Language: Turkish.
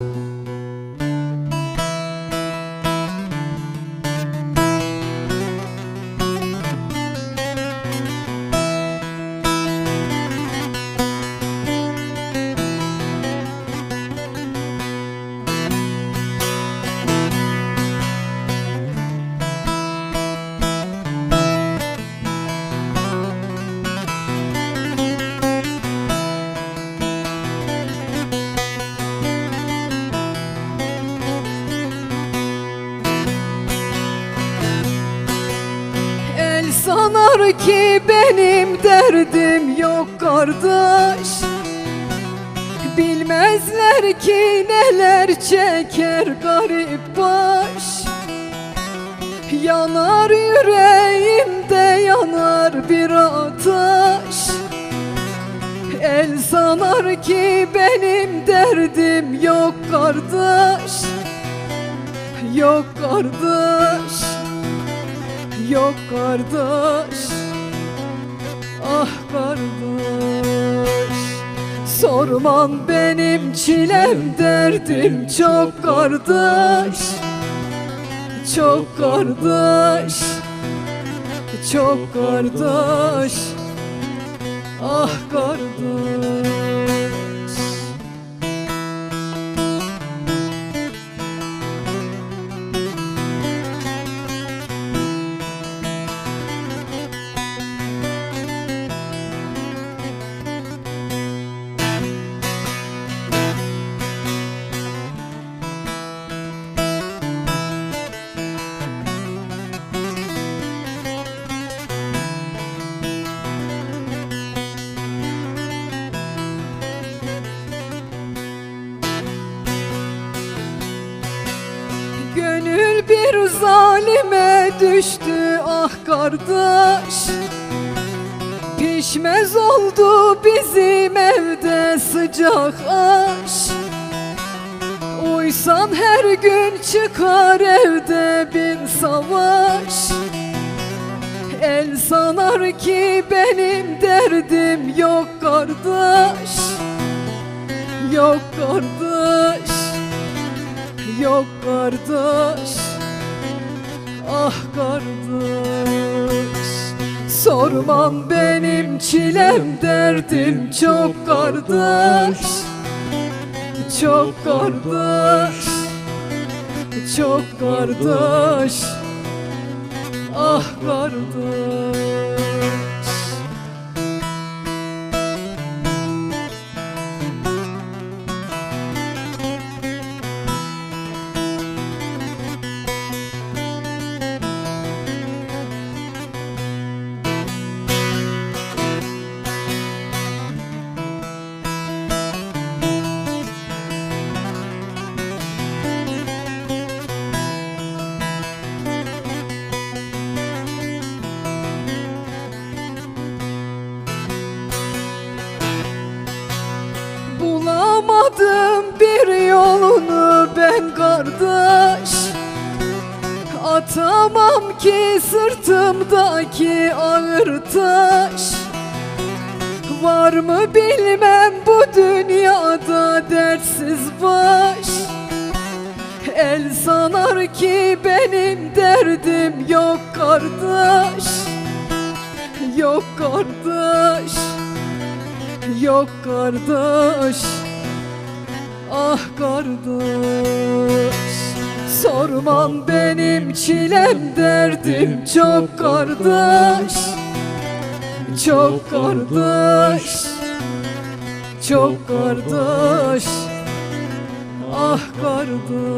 El sanar ki benim derdim yok kardeş. Bilmezler ki neler çeker garip baş. Yanar yüreğimde yanar bir ateş. El sanar ki benim derdim yok kardeş. Yok kardeş Yok kardeş. Ah kardeş. Sorman benim çilem derdim çok kardeş. Çok kardeş. Çok kardeş. Ah kardeş bir zalime düştü ah kardeş. Pişmez oldu bizim evde sıcak aş. Uysan her gün çıkar evde bir savaş. El sanar ki benim derdim yok kardeş. Yok kardeş Yok kardeş Ah kardeş Sorman benim çilem derdim çok kardeş. Çok kardeş. Çok kardeş. Ah kardeş Bulamadım bir yolunu ben kardeş. Atamam ki sırtımdaki ağır taş. Var mı bilmem bu dünyada dertsiz baş. El sanar ki benim derdim yok kardeş. Yok kardeş. Yok kardeş Ah kardeş Sorman benim çilem derdim. Çok kardeş Çok kardeş Çok kardeş. Ah kardeş